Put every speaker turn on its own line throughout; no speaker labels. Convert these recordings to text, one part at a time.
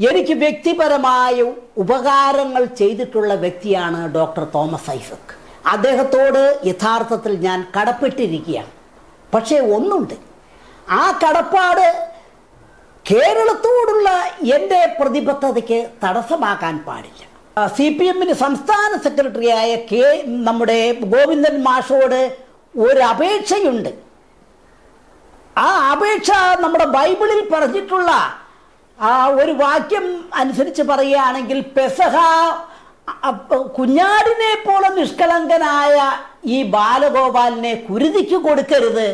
എനിക്ക് വ്യക്തിപരമായ ഉപകാരങ്ങൾ ചെയ്തിട്ടുള്ള വ്യക്തിയാണ് ഡോക്ടർ തോമസ് ഐസക്. അദ്ദേഹത്തോട് യഥാർത്ഥത്തിൽ ഞാൻ കടപ്പെട്ടിരിക്കുകയാണ്. പക്ഷേ ഒന്നുണ്ട്. ആ കടപ്പാട് കേരളത്തോടുള്ള എന്റെ പ്രതിബദ്ധതയ്ക്ക് തടസ്സമാക്കാൻ പാടില്ല. സി പി എമ്മിന് സംസ്ഥാന സെക്രട്ടറിയായ കെ നമ്മുടെ ഗോവിന്ദൻ മാഷോട് ഒരു അപേക്ഷയുണ്ട്. ആ അപേക്ഷ നമ്മുടെ ബൈബിളിൽ പറഞ്ഞിട്ടുള്ള ആ ഒരു വാക്യം അനുസരിച്ച് പറയുകയാണെങ്കിൽ പെസഹ കുഞ്ഞാടിനെ പോലെ നിഷ്കളങ്കനായ ഈ ബാലഗോപാലിനെ കുരുതിക്ക് കൊടുക്കരുത്.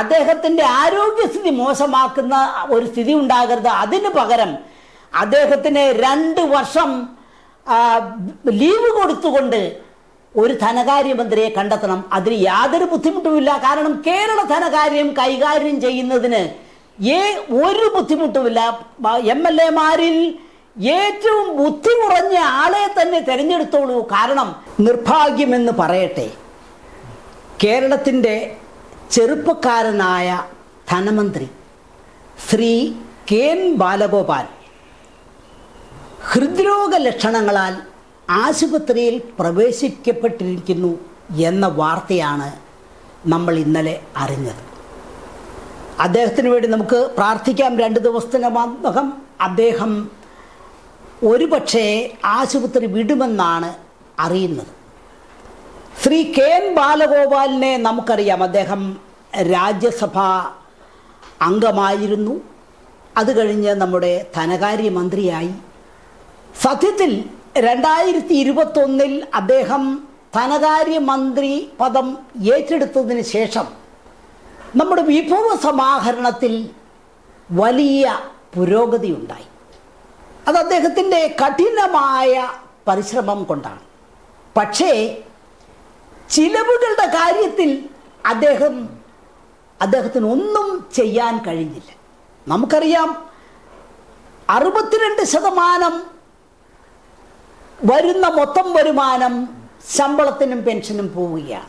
അദ്ദേഹത്തിന്റെ ആരോഗ്യസ്ഥിതി മോശമാക്കുന്ന ഒരു സ്ഥിതി ഉണ്ടാകരുത്. അതിന് പകരം അദ്ദേഹത്തിന് രണ്ട് വർഷം ലീവ് കൊടുത്തുകൊണ്ട് ഒരു ധനകാര്യമന്ത്രിയെ കണ്ടെത്തണം. അതിന് യാതൊരു ബുദ്ധിമുട്ടുമില്ല. കാരണം കേരള ധനകാര്യം കൈകാര്യം ചെയ്യുന്നതിന് ഏ ഒരു ബുദ്ധിമുട്ടുമില്ല. എം എൽ എമാരിൽ ഏറ്റവും ബുദ്ധി കുറഞ്ഞ ആളെ തന്നെ തിരഞ്ഞെടുത്തോളൂ കാരണം നിർഭാഗ്യമെന്ന് പറയട്ടെ. കേരളത്തിന്റെ ചെറുപ്പക്കാരനായ ധനമന്ത്രി ശ്രീ കെ എൻ ബാലഗോപാൽ ഹൃദ്രോഗ ലക്ഷണങ്ങളാൽ ആശുപത്രിയിൽ പ്രവേശിക്കപ്പെട്ടിരിക്കുന്നു എന്ന വാർത്തയാണ് നമ്മൾ ഇന്നലെ അറിഞ്ഞത്. അദ്ദേഹത്തിന് വേണ്ടി നമുക്ക് പ്രാർത്ഥിക്കാം. രണ്ട് ദിവസത്തിനകം അദ്ദേഹം ഒരു പക്ഷേ ആശുപത്രി വിടുമെന്നാണ് അറിയുന്നത്. ശ്രീ കെ എൻ ബാലഗോപാലിനെ നമുക്കറിയാം. അദ്ദേഹം രാജ്യസഭ അംഗമായിരുന്നു. അത് കഴിഞ്ഞ് നമ്മുടെ ധനകാര്യമന്ത്രിയായി. സത്യത്തിൽ രണ്ടായിരത്തി ഇരുപത്തൊന്നിൽ അദ്ദേഹം ധനകാര്യമന്ത്രി പദം ഏറ്റെടുത്തതിന് ശേഷം നമ്മുടെ വിഭവ സമാഹരണത്തിൽ വലിയ പുരോഗതി ഉണ്ടായി. അത് അദ്ദേഹത്തിന്റെ കഠിനമായ പരിശ്രമം കൊണ്ടാണ്. പക്ഷേ ചിലവുകളുടെ കാര്യത്തിൽ അദ്ദേഹം അദ്ദേഹത്തിന് ഒന്നും ചെയ്യാൻ കഴിഞ്ഞില്ല. നമുക്കറിയാം അറുപത്തിരണ്ട് ശതമാനം വരുന്ന മൊത്തം വരുമാനം ശമ്പളത്തിനും പെൻഷനും പോവുകയാണ്.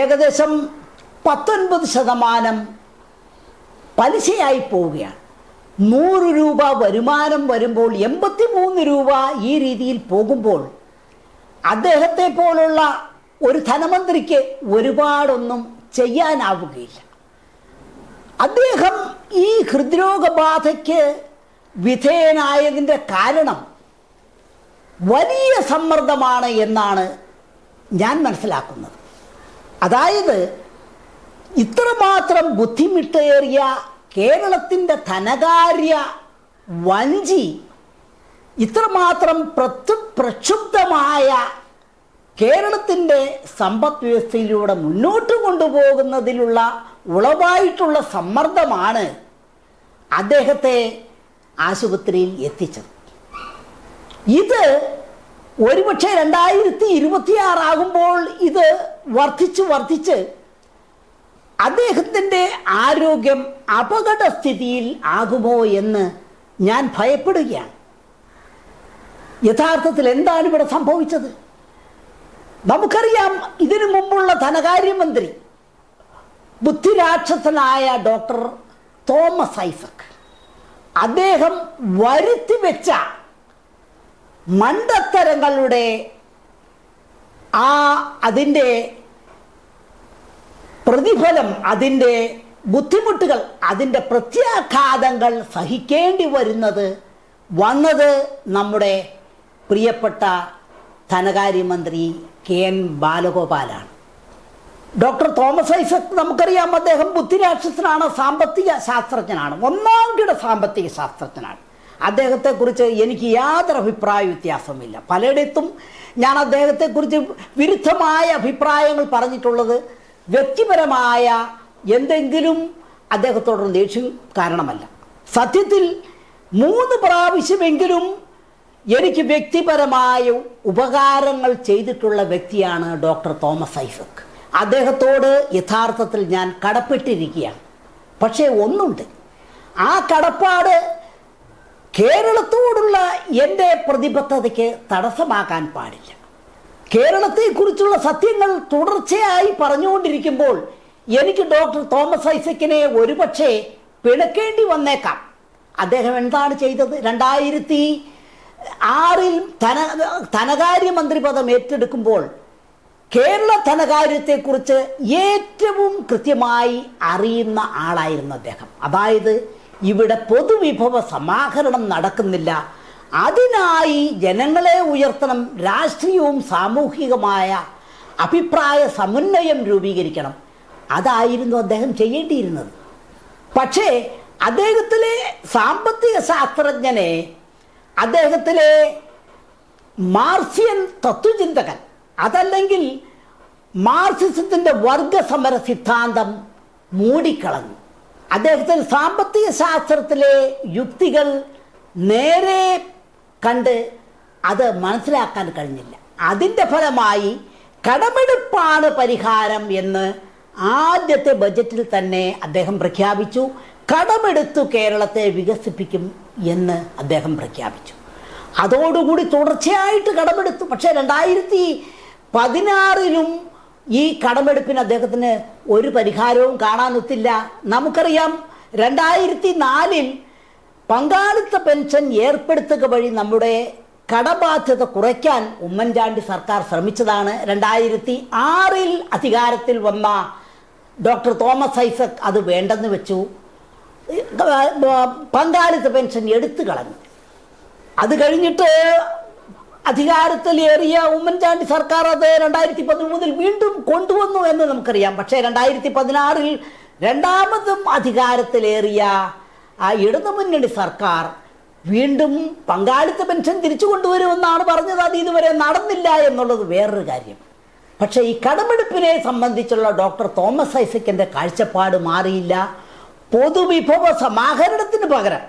ഏകദേശം പത്തൊൻപത് ശതമാനം പലിശയായി പോവുകയാണ്. നൂറ് രൂപ വരുമാനം വരുമ്പോൾ എൺപത്തി മൂന്ന് രൂപ ഈ രീതിയിൽ പോകുമ്പോൾ അദ്ദേഹത്തെ പോലുള്ള ഒരു ധനമന്ത്രിക്ക് ഒരുപാടൊന്നും ചെയ്യാനാവുകയില്ല. അദ്ദേഹം ഈ ഹൃദ്രോഗബാധയ്ക്ക് വിധേയനായതിന്റെ കാരണം വലിയ സമ്മർദ്ദമാണ് എന്നാണ് ഞാൻ മനസ്സിലാക്കുന്നത്. അതായത് ഇത്രമാത്രം ബുദ്ധിമുട്ടേറിയ കേരളത്തിന്റെ ധനകാര്യ വഞ്ചി ഇത്രമാത്രം പ്രത്യു പ്രക്ഷുബ്ധമായ കേരളത്തിന്റെ സമ്പദ് വ്യവസ്ഥയിലൂടെ മുന്നോട്ട് കൊണ്ടുപോകുന്നതിലുള്ള ഉളവായിട്ടുള്ള സമ്മർദ്ദമാണ് അദ്ദേഹത്തെ ആശുപത്രിയിൽ എത്തിച്ചത്. ഇത് ഒരുപക്ഷെ രണ്ടായിരത്തി ഇരുപത്തിയാറാകുമ്പോൾ ഇത് വർദ്ധിച്ച് വർദ്ധിച്ച് അദ്ദേഹത്തിന്റെ ആരോഗ്യം അപകടസ്ഥിതിയിൽ ആകുമോ എന്ന് ഞാൻ ഭയപ്പെടുകയാണ്. യഥാർത്ഥത്തിൽ എന്താണ് ഇവിടെ സംഭവിച്ചത്? നമുക്കറിയാം ഇതിനു മുമ്പുള്ള ധനകാര്യമന്ത്രി ബുദ്ധിരാക്ഷസനായ ഡോക്ടർ തോമസ് ഐസക് അദ്ദേഹം വരുത്തി വെച്ച മണ്ടത്തരങ്ങളുടെ ആ അതിന്റെ പ്രതിഫലം അതിന്റെ ബുദ്ധിമുട്ടുകൾ അതിന്റെ പ്രത്യാഘാതങ്ങൾ സഹിക്കേണ്ടി വരുന്നത് വന്നത് നമ്മുടെ പ്രിയപ്പെട്ട ധനകാര്യമന്ത്രി കെ എൻ ബാലഗോപാലാണ്. ഡോക്ടർ തോമസ് ഐസക് നമുക്കറിയാം അദ്ദേഹം ബുദ്ധിരാക്ഷസനാണ് സാമ്പത്തിക ശാസ്ത്രജ്ഞനാണ് ഒന്നാം കിട സാമ്പത്തിക ശാസ്ത്രജ്ഞനാണ്. അദ്ദേഹത്തെക്കുറിച്ച് എനിക്ക് യാതൊരു അഭിപ്രായ വ്യത്യാസമില്ല പലയിടത്തും ഞാൻ അദ്ദേഹത്തെക്കുറിച്ച് വിരുദ്ധമായ അഭിപ്രായങ്ങൾ പറഞ്ഞിട്ടുള്ളത് വ്യക്തിപരമായ എന്തെങ്കിലും അദ്ദേഹത്തോടുള്ള ദേഷ്യം കാരണമല്ല. സത്യത്തിൽ മൂന്ന് പ്രാവശ്യമെങ്കിലും എനിക്ക് വ്യക്തിപരമായ ഉപകാരങ്ങൾ ചെയ്തിട്ടുള്ള വ്യക്തിയാണ് ഡോക്ടർ തോമസ് ഐസക്. അദ്ദേഹത്തോട് യഥാർത്ഥത്തിൽ ഞാൻ കടപ്പെട്ടിരിക്കുകയാണ്. പക്ഷേ ഒന്നുണ്ട്. ആ കടപ്പാട് കേരളത്തോടുള്ള എന്റെ പ്രതിബദ്ധതയ്ക്ക് തടസ്സമാക്കാൻ പാടില്ല. കേരളത്തെക്കുറിച്ചുള്ള സത്യങ്ങൾ തുടർച്ചയായി പറഞ്ഞുകൊണ്ടിരിക്കുമ്പോൾ എനിക്ക് ഡോക്ടർ തോമസ് ഐസക്കിനെ ഒരുപക്ഷെ പിണക്കേണ്ടി വന്നേക്കാം. അദ്ദേഹം എന്താണ് ചെയ്തത്? രണ്ടായിരത്തി ആറിൽ ധന ധനകാര്യമന്ത്രി പദം ഏറ്റെടുക്കുമ്പോൾ കേരള ധനകാര്യത്തെക്കുറിച്ച് ഏറ്റവും കൃത്യമായി അറിയുന്ന ആളായിരുന്നു അദ്ദേഹം. അതായത് ഇവിടെ പൊതുവിഭവ സമാഹരണം നടക്കുന്നില്ല. അതിനായി ജനങ്ങളെ ഉയർത്തണം രാഷ്ട്രീയവും സാമൂഹികമായ അഭിപ്രായ സമന്വയം രൂപീകരിക്കണം. അതായിരുന്നു അദ്ദേഹം ചെയ്യേണ്ടിയിരുന്നത്. പക്ഷേ അദ്ദേഹത്തിലെ സാമ്പത്തിക ശാസ്ത്രജ്ഞനെ അദ്ദേഹത്തിലെ മാർസിയൻ തത്വചിന്തകൻ അതല്ലെങ്കിൽ മാർസിസത്തിന്റെ വർഗസമര സിദ്ധാന്തം മൂടിക്കളഞ്ഞു. അദ്ദേഹത്തിന് സാമ്പത്തിക ശാസ്ത്രത്തിലെ യുക്തികൾ നേരെ കണ്ട് അത് മനസ്സിലാക്കാൻ കഴിഞ്ഞില്ല. അതിന്റെ ഫലമായി കടമെടുപ്പാണ് പരിഹാരം എന്ന് ആദ്യത്തെ ബജറ്റിൽ തന്നെ അദ്ദേഹം പ്രഖ്യാപിച്ചു. കടമെടുത്തു കേരളത്തെ വികസിപ്പിക്കും എന്ന് അദ്ദേഹം പ്രഖ്യാപിച്ചു. അതോടുകൂടി തുടർച്ചയായിട്ട് കടമെടുത്തു. പക്ഷേ രണ്ടായിരത്തി പതിനാറിലും ഈ കടമെടുപ്പിന് അദ്ദേഹത്തിന് ഒരു പരിഹാരവും കാണാനൊത്തില്ല. നമുക്കറിയാം രണ്ടായിരത്തി നാലിൽ പങ്കാളിത്ത പെൻഷൻ ഏർപ്പെടുത്തുക വഴി നമ്മുടെ കടബാധ്യത കുറയ്ക്കാൻ ഉമ്മൻചാണ്ടി സർക്കാർ ശ്രമിച്ചതാണ്. രണ്ടായിരത്തി ആറിൽ അധികാരത്തിൽ വന്ന ഡോക്ടർ തോമസ് ഐസക് അത് വേണ്ടെന്ന് വെച്ചു. പങ്കാളിത്ത പെൻഷൻ എടുത്തു കളഞ്ഞു. അത് കഴിഞ്ഞിട്ട് അധികാരത്തിൽ ഏറിയ ഉമ്മൻചാണ്ടി സർക്കാർ അത് രണ്ടായിരത്തി പതിമൂന്നിൽ വീണ്ടും കൊണ്ടുവന്നു എന്ന് നമുക്കറിയാം. പക്ഷേ രണ്ടായിരത്തി പതിനാറിൽ രണ്ടാമതും അധികാരത്തിലേറിയ ആ ഇടതുമുന്നണി സർക്കാർ വീണ്ടും പങ്കാളിത്ത പെൻഷൻ തിരിച്ചു കൊണ്ടുവരുമെന്നാണ് പറഞ്ഞത്. അത് ഇതുവരെ നടന്നില്ല എന്നുള്ളത് വേറൊരു കാര്യം. പക്ഷേ ഈ കടമെടുപ്പിനെ സംബന്ധിച്ചുള്ള ഡോക്ടർ തോമസ് ഐസക്കിന്റെ കാഴ്ചപ്പാട് മാറിയില്ല. പൊതുവിഭവ സമാഹരണത്തിന് പകരം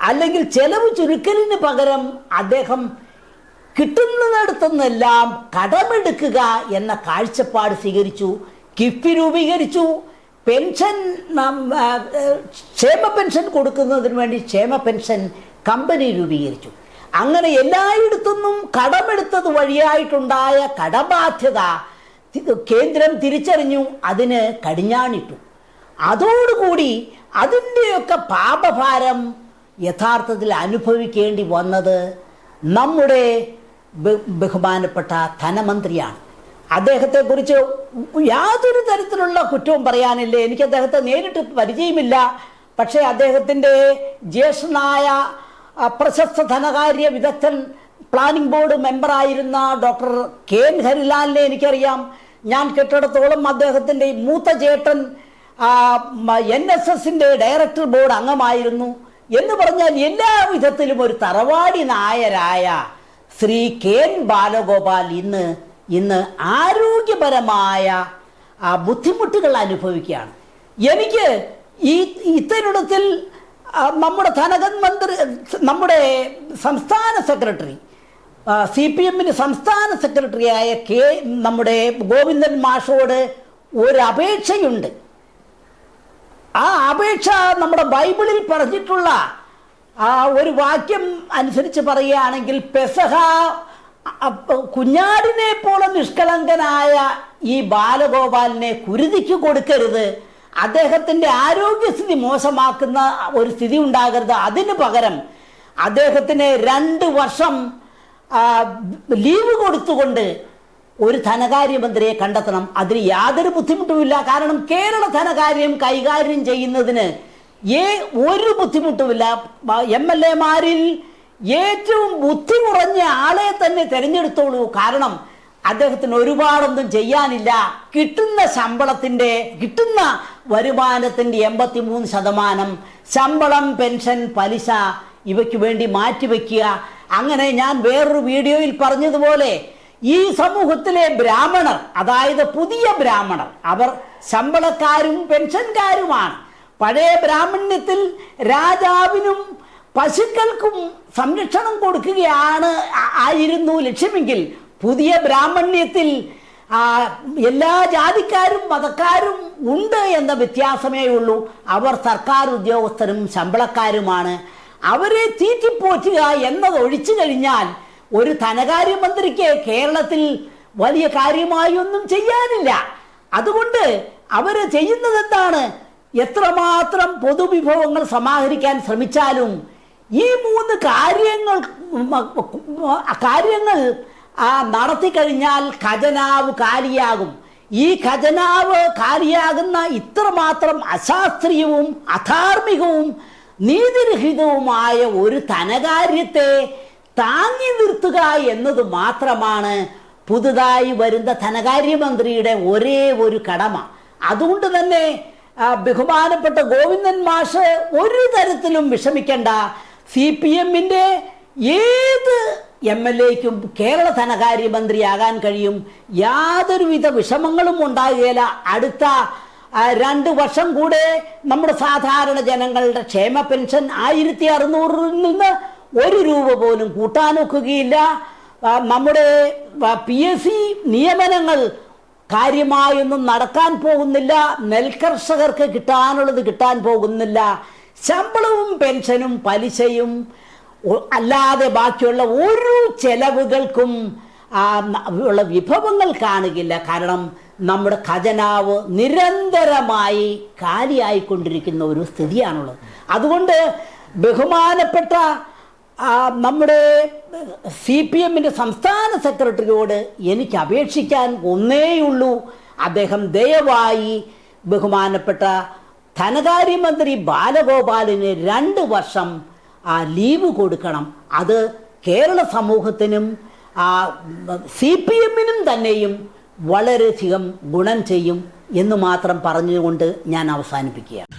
അല്ലെങ്കിൽ ചെലവ് ചുരുക്കലിന് പകരം അദ്ദേഹം കിട്ടുന്നിടത്തുനിന്നെല്ലാം കടമെടുക്കുക എന്ന കാഴ്ചപ്പാട് സ്വീകരിച്ചു കിഫി രൂപീകരിച്ചു. പെൻഷൻ ക്ഷേമ പെൻഷൻ കൊടുക്കുന്നതിന് വേണ്ടി ക്ഷേമ പെൻഷൻ കമ്പനി രൂപീകരിച്ചു. അങ്ങനെ എല്ലായിടത്തുനിന്നും കടമെടുത്തത് വഴിയായിട്ടുണ്ടായ കടബാധ്യത കേന്ദ്രം തിരിച്ചറിഞ്ഞു അതിന് കടിഞ്ഞാണിട്ടു. അതോടുകൂടി അതിന്റെയൊക്കെ പാപഭാരം യഥാർത്ഥത്തിൽ അനുഭവിക്കേണ്ടി വന്നത് നമ്മുടെ ബഹുമാനപ്പെട്ട ധനമന്ത്രിയാണ്. അദ്ദേഹത്തെക്കുറിച്ച് യാതൊരു തരത്തിലുള്ള കുറ്റവും പറയാനില്ല? എനിക്ക് അദ്ദേഹത്തെ നേരിട്ട് പരിചയമില്ല. പക്ഷേ അദ്ദേഹത്തിന്റെ ജ്യേഷ്ഠനായ പ്രശസ്ത ധനകാര്യ വിദഗ്ധൻ പ്ലാനിംഗ് ബോർഡ് മെമ്പറായിരുന്ന ഡോക്ടർ കെ എൻ ഹരിലാലിനെ എനിക്കറിയാം. ഞാൻ കെട്ടിടത്തോളം അദ്ദേഹത്തിന്റെ മൂത്ത ചേട്ടൻ എൻ എസ് എസിന്റെ ഡയറക്ടർ ബോർഡ് അംഗമായിരുന്നു. എന്ന് പറഞ്ഞാൽ എല്ലാ വിധത്തിലും ഒരു തറവാടി നായരായ ശ്രീ കെ എൻ ബാലഗോപാൽ ഇന്ന് ഇന്ന് ആരോഗ്യപരമായ ആ, ബുദ്ധിമുട്ടുകൾ അനുഭവിക്കുകയാണ്. എനിക്ക് ഈ ഇത്തരുടത്തിൽ നമ്മുടെ ധനമന്ത്രി നമ്മുടെ സംസ്ഥാന സെക്രട്ടറി സി പി എമ്മിന് സംസ്ഥാന സെക്രട്ടറിയായ കെ നമ്മുടെ ഗോവിന്ദൻ മാഷോട് ഒരു അപേക്ഷയുണ്ട്. ആ അപേക്ഷ നമ്മുടെ ബൈബിളിൽ പറഞ്ഞിട്ടുള്ള ആ ഒരു വാക്യം അനുസരിച്ച് പറയുകയാണെങ്കിൽ പെസഹ കുഞ്ഞാടിനെ പോലെ നിഷ്കളങ്കനായ ഈ ബാലഗോപാലിനെ കുരുതിക്ക് കൊടുക്കരുത്. അദ്ദേഹത്തിന്റെ ആരോഗ്യസ്ഥിതി മോശമാക്കുന്ന ഒരു സ്ഥിതി ഉണ്ടാകരുത്. അതിന് പകരം അദ്ദേഹത്തിന് രണ്ട് വർഷം ലീവ് കൊടുത്തുകൊണ്ട് ഒരു ധനകാര്യമന്ത്രിയെ കണ്ടെത്തണം. അതിന് യാതൊരു ബുദ്ധിമുട്ടുമില്ല. കാരണം കേരള ധനകാര്യം കൈകാര്യം ചെയ്യുന്നതിന് ഏ ഒരു ബുദ്ധിമുട്ടുമില്ല. എം എൽ എമാരിൽ ഏറ്റവും ബുദ്ധി കുറഞ്ഞ ആളെ തന്നെ തിരഞ്ഞെടുത്തോളൂ. കാരണം അദ്ദേഹത്തിന് ഒരുപാടൊന്നും ചെയ്യാനില്ല. കിട്ടുന്ന ശമ്പളത്തിന്റെ കിട്ടുന്ന വരുമാനത്തിന്റെ എൺപത്തി മൂന്ന് ശതമാനം ശമ്പളം പെൻഷൻ പലിശ ഇവയ്ക്ക് വേണ്ടി മാറ്റിവെക്കുക. അങ്ങനെ ഞാൻ വേറൊരു വീഡിയോയിൽ പറഞ്ഞതുപോലെ ഈ സമൂഹത്തിലെ ബ്രാഹ്മണർ അതായത് പുതിയ ബ്രാഹ്മണർ അവർ ശമ്പളക്കാരും പെൻഷൻകാരുമാണ്. പഴയ ബ്രാഹ്മണ്യത്തിൽ രാജാവിനും പശുക്കൾക്കും സംരക്ഷണം കൊടുക്കുകയാണ് ആയിരുന്നു ലക്ഷ്യമെങ്കിൽ പുതിയ ബ്രാഹ്മണ്യത്തിൽ എല്ലാ ജാതിക്കാരും മതക്കാരും ഉണ്ട് എന്ന വ്യത്യാസമേ ഉള്ളൂ. അവർ സർക്കാർ ഉദ്യോഗസ്ഥരും ശമ്പളക്കാരുമാണ്. അവരെ തീറ്റിപ്പോറ്റുക എന്നത് ഒഴിച്ചു കഴിഞ്ഞാൽ ഒരു ധനകാര്യമന്ത്രിക്ക് കേരളത്തിൽ വലിയ കാര്യമായി ഒന്നും ചെയ്യാനില്ല. അതുകൊണ്ട് അവർ ചെയ്യുന്നത് എന്താണ് എത്രമാത്രം പൊതുവിഭവങ്ങൾ സമാഹരിക്കാൻ ശ്രമിച്ചാലും ഈ മൂന്ന് കാര്യങ്ങൾ കാര്യങ്ങൾ നടത്തി കഴിഞ്ഞാൽ ഖജനാവ് കാലിയാകും. ഈ ഖജനാവ് കാലിയാകുന്ന ഇത്രമാത്രം അശാസ്ത്രീയവും അധാർമികവും നീതിരഹിതവുമായ ഒരു ധനകാര്യത്തെ താങ്ങി നിർത്തുക എന്നത് മാത്രമാണ് പുതുതായി വരുന്ന ധനകാര്യമന്ത്രിയുടെ ഒരേ ഒരു കടമ. അതുകൊണ്ട് തന്നെ ബഹുമാനപ്പെട്ട ഗോവിന്ദൻ മാഷ് ഒരു തരത്തിലും വിഷമിക്കേണ്ട. സി പി എമ്മിന്റെ ഏത് എം എൽ എക്കും കേരള ധനകാര്യമന്ത്രിയാകാൻ കഴിയും? യാതൊരുവിധ വിഷമങ്ങളും ഉണ്ടാകുകയില്ല. അടുത്ത രണ്ട് വർഷം കൂടെ നമ്മുടെ സാധാരണ ജനങ്ങളുടെ ക്ഷേമ പെൻഷൻ ആയിരത്തി അറുന്നൂറിൽ നിന്ന് ഒരു രൂപ പോലും കൂട്ടാനൊക്കുകയില്ല നമ്മുടെ പി എസ് സി നിയമനങ്ങൾ കാര്യമായൊന്നും നടക്കാൻ പോകുന്നില്ല. നെൽകർഷകർക്ക് കിട്ടാനുള്ളത് കിട്ടാൻ പോകുന്നില്ല. ശമ്പളവും പെൻഷനും പലിശയും അല്ലാതെ ബാക്കിയുള്ള ഒരു ചെലവുകൾക്കും ഉള്ള വിഭവങ്ങൾ കാണുകയില്ല. കാരണം നമ്മുടെ ഖജനാവ് നിരന്തരമായി കാലിയായിക്കൊണ്ടിരിക്കുന്ന ഒരു സ്ഥിതിയാണുള്ളത്. അതുകൊണ്ട് ബഹുമാനപ്പെട്ട നമ്മുടെ സി പി എമ്മിന്റെ സംസ്ഥാന സെക്രട്ടറിയോട് എനിക്ക് അപേക്ഷിക്കാൻ ഒന്നേയുള്ളൂ. അദ്ദേഹം ദയവായി ബഹുമാനപ്പെട്ട ധനകാര്യമന്ത്രി ബാലഗോപാലിന് രണ്ട് വർഷം ആ ലീവ് കൊടുക്കണം. അത് കേരള സമൂഹത്തിനും ആ സി പി എമ്മിനും തന്നെയും വളരെയധികം ഗുണം ചെയ്യും എന്ന് മാത്രം പറഞ്ഞുകൊണ്ട് ഞാൻ അവസാനിപ്പിക്കുകയാണ്.